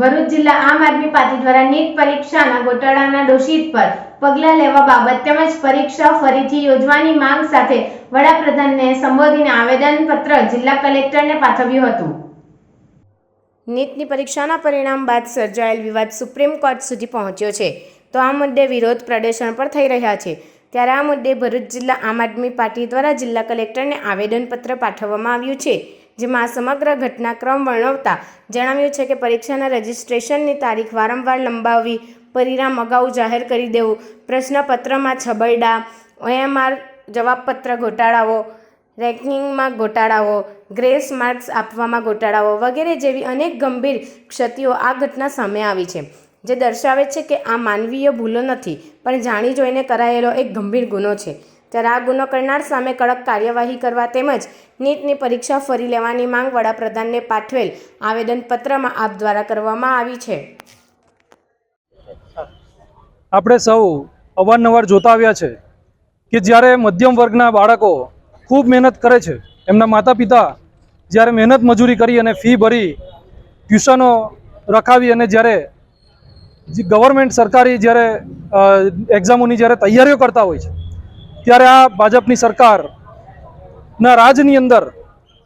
ભરૂચ જિલ્લા આમ આદમી પાર્ટી દ્વારા નીટ પરીક્ષાના ગોટાળાના દોષિત પર પગલાં લેવા બાબત તેમજ પરીક્ષા ફરીથી યોજવાની માંગ સાથે વડાપ્રધાનને સંબોધીને આવેદનપત્ર જિલ્લા કલેક્ટરને પાઠવ્યું હતું. નીટની પરીક્ષાના પરિણામ બાદ સર્જાયેલ વિવાદ સુપ્રીમ કોર્ટ સુધી પહોંચ્યો છે. તો આ મુદ્દે વિરોધ પ્રદર્શન પણ થઈ રહ્યા છે. ત્યારે આ મુદ્દે ભરૂચ જિલ્લા આમ આદમી પાર્ટી દ્વારા જિલ્લા કલેક્ટરને આવેદનપત્ર પાઠવવામાં આવ્યું છે. જેમાં સમગ્ર ઘટનાક્રમ વર્ણવતા જણાવ્યું છે કે પરીક્ષાના રજિસ્ટ્રેશનની તારીખ વારંવાર લંબાવવી, પરિણામ અગાઉ જાહેર કરી દેવું, પ્રશ્નપત્રમાં છબરડા, ઓએમઆર જવાબપત્ર ઘોટાળાઓ રેન્કિંગમાં ઘોટાળાઓ ગ્રેસ માર્ક્સ આપવામાં ઘોટાળાઓ વગેરે જેવી અનેક ગંભીર ક્ષતિઓ આ ઘટના સામે આવી છે, જે દર્શાવે છે કે આ માનવીય ભૂલો નથી, પણ જાણી જોઈને કરાયેલો એક ગંભીર ગુનો છે. ત્યારે આ ગુનો કરનાર સામે કડક કાર્યવાહી કરવા તેમજ નીટની પરીક્ષા ફરી લેવાની માંગ વડાપ્રધાનને પાઠવેલ આવેદનપત્રમાં આપ દ્વારા કરવામાં આવી છે. આપણે સૌ અવારનવાર જોતા આવ્યા છે કે જ્યારે મધ્યમ વર્ગના બાળકો ખૂબ મહેનત કરે છે, એમના માતા પિતા જ્યારે મહેનત મજૂરી કરી અને ફી ભરી, ટ્યુશનો રખાવી અને જ્યારે ગવર્મેન્ટ સરકારી જ્યારે એક્ઝામોની જ્યારે તૈયારીઓ કરતા હોય છે ત્યારે આ ભાજપની સરકારના રાજની અંદર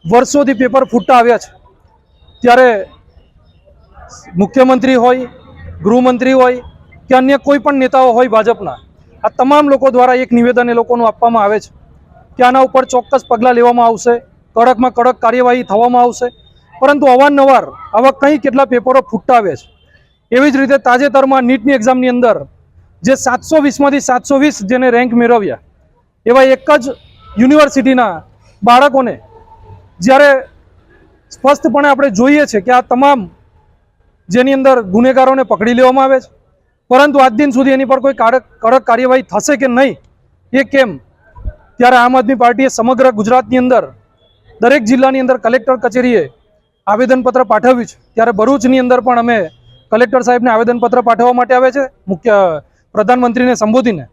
વર્ષોથી પેપર ફૂટતા આવ્યા છે. ત્યારે મુખ્યમંત્રી હોય, ગૃહમંત્રી હોય કે અન્ય કોઈ પણ નેતાઓ હોય ભાજપના, આ તમામ લોકો દ્વારા એક નિવેદન એ લોકોનું આપવામાં આવે છે કે આના ઉપર ચોક્કસ પગલાં લેવામાં આવશે, કડકમાં કડક કાર્યવાહી થવામાં આવશે, પરંતુ અવારનવાર આવા કંઈ કેટલા પેપરો ફૂટતા આવે છે. એવી જ રીતે તાજેતરમાં નીટની એક્ઝામની અંદર જે સાતસો વીસમાંથી સાતસો વીસ જેને રેન્ક મેળવ્યા એવા એક જ યુનિવર્સિટીના બાળકોને જ્યારે સ્પષ્ટપણે આપણે જોઈએ છે કે આ તમામ જેની અંદર ગુનેગારોને પકડી લેવામાં આવે છે, પરંતુ આજ દિન સુધી એની પર કોઈ કડક કાર્યવાહી થશે કે નહીં, એ કેમ? ત્યારે આમ આદમી પાર્ટીએ સમગ્ર ગુજરાતની અંદર, દરેક જિલ્લાની અંદર કલેક્ટર કચેરીએ આવેદનપત્ર પાઠવ્યું છે. ત્યારે ભરૂચની અંદર પણ અમે કલેક્ટર સાહેબને આવેદનપત્ર પાઠવવા માટે આવે છે, મુખ્ય, પ્રધાનમંત્રીને સંબોધીને,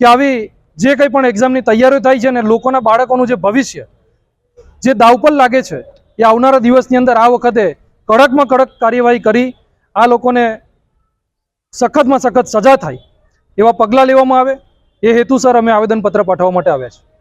કે આવી જે કંઈ પણ એક્ઝામની તૈયારીઓ થાય છે ને લોકોના બાળકોનું જે ભવિષ્ય, જે દાવ પર લાગે છે, એ આવનારા દિવસની અંદર આ વખતે કડકમાં કડક કાર્યવાહી કરી, આ લોકોને સખતમાં સખત સજા થાય એવા પગલાં લેવામાં આવે. એ હેતુસર અમે આવેદનપત્ર પાઠવવા માટે આવ્યા છે